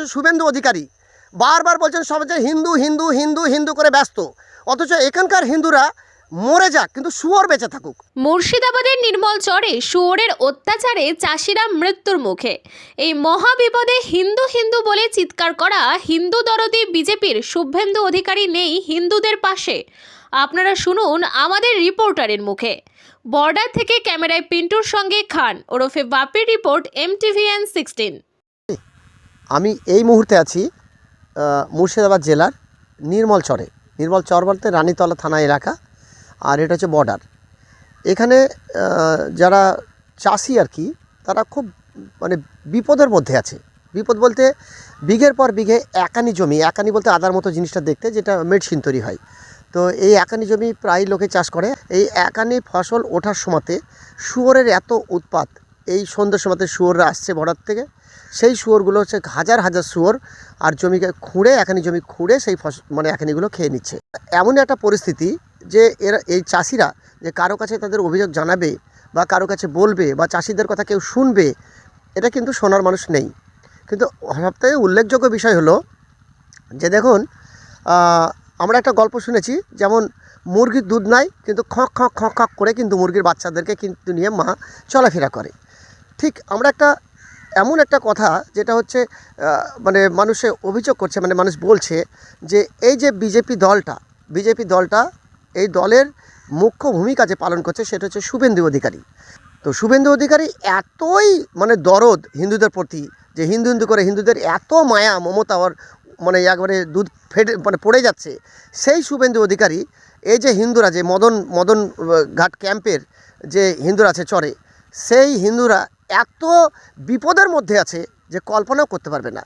হচ্ছে শুভেন্দু অধিকারী। বারবার বলছেন সব যে হিন্দু হিন্দু হিন্দু হিন্দু করে ব্যস্ত। অথচ এখানকার হিন্দুরা মরে যাক, কিন্তু শুয়োর বেঁচে থাকুক। মুর্শিদাবাদের নির্মল চরে শুয়োরের অত্যাচারে চাষিরা মৃত্যুর মুখে। এই মহাবিপদে হিন্দু হিন্দু বলে চিৎকার করা হিন্দু দরদি বিজেপির শুভেন্দু অধিকারী নেই হিন্দুদের পাশে। আপনারা শুনুন আমাদের রিপোর্টারের মুখে। বর্ডার থেকে ক্যামেরায় পিন্টুর সঙ্গে খান ওরফে বাপির রিপোর্ট এমটিভিএন সিক্সটিন। আমি এই মুহূর্তে আছি মুর্শিদাবাদ জেলার নির্মল চরে। নির্মল চর বলতে রানীতলা থানা এলাকা, আর এটা হচ্ছে বর্ডার এখানে যারা চাষি আর কি, তারা খুব মানে বিপদের মধ্যে আছে। বিপদ বলতে বিঘের পর বিঘে একানি জমি, একানি বলতে আদার মতো জিনিসটা দেখতে, যেটা মেডিসিন তৈরি হয়। তো এই একানি জমি প্রায় লোকে চাষ করে। এই একানি ফসল ওঠার সময়তে শুয়োরের এত উৎপাত এই সন্ধ্যের সময়তে শুয়োররা আসছে বর্ডার থেকে। সেই শুয়োরগুলো হচ্ছে হাজার হাজার শুয়োর, আর জমিকে খুঁড়ে, এখানে জমি খুঁড়ে সেই ফসল মানে এখানিগুলো খেয়ে নিচ্ছে। এমন একটা পরিস্থিতি যে এরা, এই চাষিরা যে কারও কাছে তাদের অভিযোগ জানাবে বা কারও কাছে বলবে বা চাষিদের কথা কেউ শুনবে, এটা কিন্তু শোনার মানুষ নেই। কিন্তু সবথেকে উল্লেখযোগ্য বিষয় হলো যে দেখুন আমরা একটা গল্প শুনেছি, যেমন মুরগির দুধ নাই, কিন্তু খঁক খঁক খঁক খঁক করে কিন্তু মুরগির বাচ্চাদেরকে কিন্তু নিয়ে মা চলাফেরা করে। ঠিক আমরা একটা এমন একটা কথা যেটা হচ্ছে মানে মানুষে অভিযোগ করছে মানে মানুষ বলছে যে এই যে বিজেপি দলটা বিজেপি দলটা এই দলের মুখ্য ভূমিকা যে পালন করছে সেটা হচ্ছে শুভেন্দু অধিকারী। তো শুভেন্দু অধিকারী এতই মানে দরদ হিন্দুদের প্রতি, যে হিন্দু হিন্দু করে হিন্দুদের এত মায়া, মমতা ওর মানে একবারে দুধ ফেটে মানে পড়ে যাচ্ছে, সেই শুভেন্দু অধিকারী এই যে হিন্দুরা, যে মদন মদন ঘাট ক্যাম্পের যে হিন্দুরা আছে চরে, সেই হিন্দুরা এত বিপদের মধ্যে আছে যে কল্পনাও করতে পারবে না।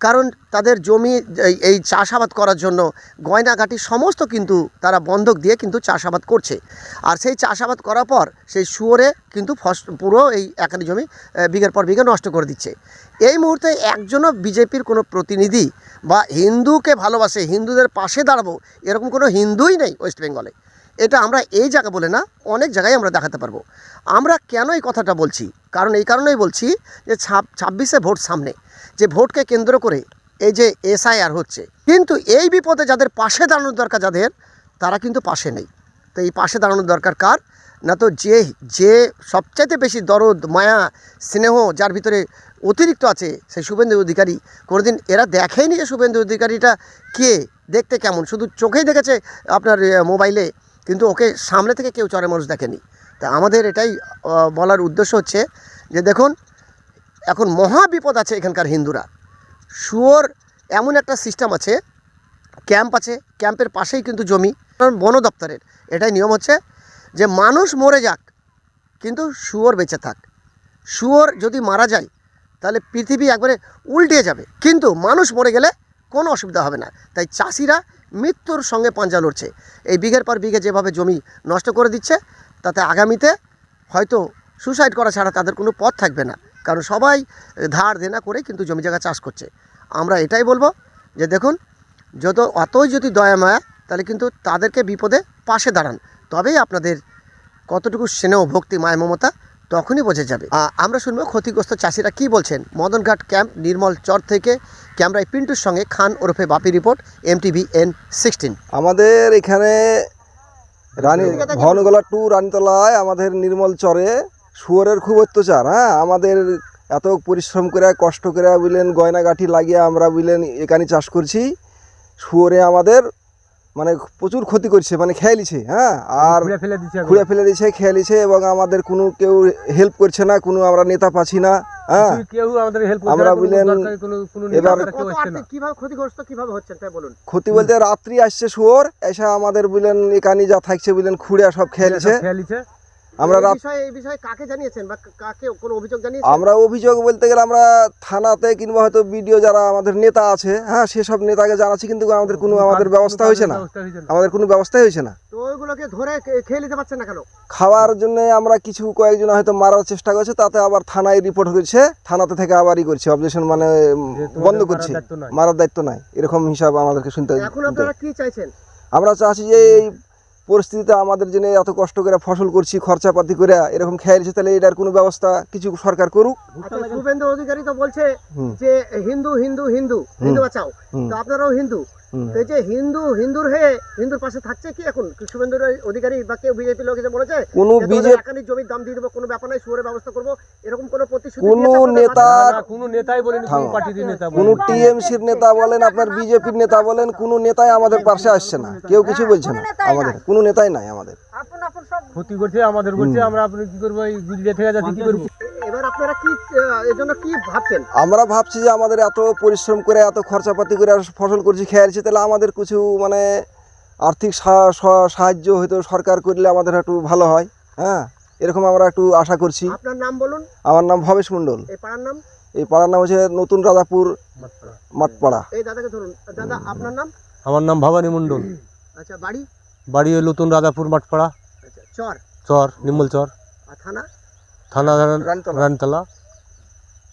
কারণ তাদের জমি, এই- চাষাবাদ করার জন্য গয়নাঘাটি সমস্ত কিন্তু তারা বন্ধক দিয়ে কিন্তু চাষাবাদ করছে। আর সেই চাষাবাদ করার পর সেই শুয়োরে কিন্তু ফস, পুরো এই একানি জমি বিঘের পর বিঘে নষ্ট করে দিচ্ছে। এই মুহূর্তে একজনও বিজেপির কোনো প্রতিনিধি বা হিন্দুকে ভালোবাসে, হিন্দুদের পাশে দাঁড়াবো, এরকম কোনো হিন্দুই নেই ওয়েস্ট বেঙ্গলে। এটা আমরা এই জায়গা বলে না, অনেক জায়গায় আমরা দেখাতে পারব। আমরা কেন এই কথাটা বলছি? কারণ এই কারণেই বলছি যে ছাব ছাব্বিশে ভোট সামনে, যে ভোটকে কেন্দ্র করে এই যে এসআইআর হচ্ছে। কিন্তু এই বিপদে যাদের পাশে দাঁড়ানোর দরকার যাদের, তারা কিন্তু পাশে নেই। তো এই পাশে দাঁড়ানোর দরকার কার? না তো যে যে সবচাইতে বেশি দরদ, মায়া, স্নেহ যার ভিতরে অতিরিক্ত আছে, সেই শুভেন্দু অধিকারী কোনোদিন এরা দেখেইনি যে শুভেন্দু অধিকারীটা কে, দেখতে কেমন? শুধু চোখেই দেখেছে আপনার মোবাইলে? কিন্তু ওকে সামনে থেকে কেউ চরে মানুষ দেখেনি। তা আমাদের এটাই বলার উদ্দেশ্য হচ্ছে যে দেখুন, এখন মহা বিপদ আছে এখানকার হিন্দুরা। শুয়োর এমন একটা সিস্টেম আছে ক্যাম্প আছে ক্যাম্পের পাশেই কিন্তু জমি বন দপ্তরের। এটাই নিয়ম হচ্ছে যে মানুষ মরে যাক, কিন্তু শুয়োর বেঁচে থাক। শুয়োর যদি মারা যায়, তাহলে পৃথিবী একবারে উল্টে যাবে। কিন্তু মানুষ মরে গেলে কোনো অসুবিধা হবে না। তাই চাষিরা মৃত্যুর সঙ্গে পাঞ্জা লড়ছে। এই বিঘের পর বিঘে যেভাবে জমি নষ্ট করে দিচ্ছে, তাতে আগামীতে হয়তো সুসাইড করা ছাড়া তাদের কোনো পথ থাকবে না। কারণ সবাই ধার দেনা করে কিন্তু জমি জায়গা চাষ করছে। আমরা এটাই বলব যে দেখুন, যত, অতই যদি দয়া মায়া, তাহলে কিন্তু তাদেরকে বিপদে পাশে দাঁড়ান। তবেই আপনাদের কতটুকু স্নেহ, ভক্তি, মায়, মমতা তখনই বোঝা যাবে। আমরা শুনব ক্ষতিগ্রস্ত চাষিরা কি বলছেন। মদনঘাট ক্যাম্প নির্মল চর থেকে ক্যামেরায় পিন্টুর সঙ্গে খান ওরফে Bapi report MTV N sixteen. আমাদের এখানে রানী ভনগোলা টু রানীতলায় আমাদের নির্মল চরে শুয়োরের খুব অত্যাচার হ্যাঁ? আমাদের এত পরিশ্রম করে কষ্ট করে বুঝলেন গয়নাগাঠি লাগিয়ে আমরা বুঝলেন এখানে চাষ করছি। শুয়োরে আমাদের মানে প্রচুর ক্ষতি করছে মানে খেয়ালিছে হ্যাঁ? আর ঘুরে ফেলে দিচ্ছে খুঁড়ে ফেলে দিছে খেয়ালিছে এবং আমাদের কোনো কেউ হেল্প করছে না কোনো আমরা নেতা পাচ্ছি না হ্যাঁ? আমাদের হেল্প আমরা বললেন এবার- কেউ আসছে না। কীভাবে ক্ষতিগ্রস্ত কীভাবে হচ্ছেন তাই বলুন। ক্ষতি বলতে রাত্রি আসছে শুয়োর এসে আমাদের বললেন এখানে যা থাকছে বুঝলেন খুঁড়ে সব খেয়ে খেয়ালিছে। আমরা এই বিষয়ে কাকে জানিয়েছেন বা কাকে কোনো অভিযোগ জানিয়েছেন? আমরা অভিযোগ বলতে গেলে আমরা থানাতে কিংবা হয়তো বিডিও যারা আমাদের নেতা আছে হ্যাঁ সেসব নেতাকে জানাচ্ছি কিন্তু আমাদের কোনো আমাদের ব্যবস্থা হয়েছে না। আমাদের কোনো ব্যবস্থাই হয়েছে না। তো ওইগুলোকে ধরে খেয়ে নিতে পারছেন না কেন? খাওয়ার জন্য আমরা কিছু কয়েকজন হয়তো মারার চেষ্টা করছে তাতে আবার থানায় রিপোর্ট হয়েছে থানাতে থেকে আবারই করছে অবজেকশন মানে বন্ধ করছে। মারার দায়িত্ব নাই এরকম হিসাব আমাদেরকে শুনতে এখন আপনারা কি চাইছেন? আমরা চাচ্ছি যে এই পরিস্থিতিতে আমাদের জন্য এত কষ্ট করে ফসল করছি খরচাপাতি করে এরকম খেয়ালছে তাহলে এটার কোনো ব্যবস্থা কিছু সরকার করুক? শুভেন্দু অধিকারী তো বলছে যে হিন্দু হিন্দু হিন্দু হিন্দু বাঁচাও। তো আপনারাও হিন্দু। হুম। তো যে হিন্দু হিন্দুর হয়ে হিন্দুর পাশে থাকছে কি এখন? শুভেন্দু অধিকারী বা কেউ বিজেপি লোক এসে বলেছে কোনো বিজেপি জমির দাম দিয়ে দেবো কোনো ব্যাপার নাই শুয়ারের ব্যবস্থা করব। এরকম কোনো প্রতিশ্রুতি কোনো নেতা কোনো নেতাই বলেনি কোনো পার্টির নেতা কোনো টিএমসির নেতা বলেন আপনার বিজেপির নেতা বলেন কোনো নেতাই আমাদের পাশে আসছে না। কেউ কিছু বলছে না আমাদের কোনো নেতাই নাই আমাদের। ক্ষতি করছে আমাদের করছে আমরা আপনি কি করব এই থেকে যাচ্ছি কি করব? এবার আপনারা কি আহ, কি ভাবছেন? আমরা ভাবছি যে আমাদের এত পরিশ্রম করে এত খরচাপাতি করে ফসল করছি খেয়ালছি তাহলে আমাদের কিছু মানে আর্থিক সাহায্য হয়তো সরকার করলে আমাদের একটু ভালো হয় হ্যাঁ? এরকম আমরা একটু আশা করছি। আপনার নাম বলুন। আমার নাম ভবেশ মণ্ডল। এই পাড়ার নাম? এই পাড়ার নাম হচ্ছে নতুন রাজাপুর মাঠপাড়া। এই দাদাকে ধরুন। দাদা আপনার নাম? আমার নাম ভবানী মণ্ডল। আচ্ছা বাড়ি? বাড়ি ওই নতুন রাজাপুর মাঠপাড়া। আচ্ছা চর? চর নিম্বল চর। থানা? থানা রানতলা।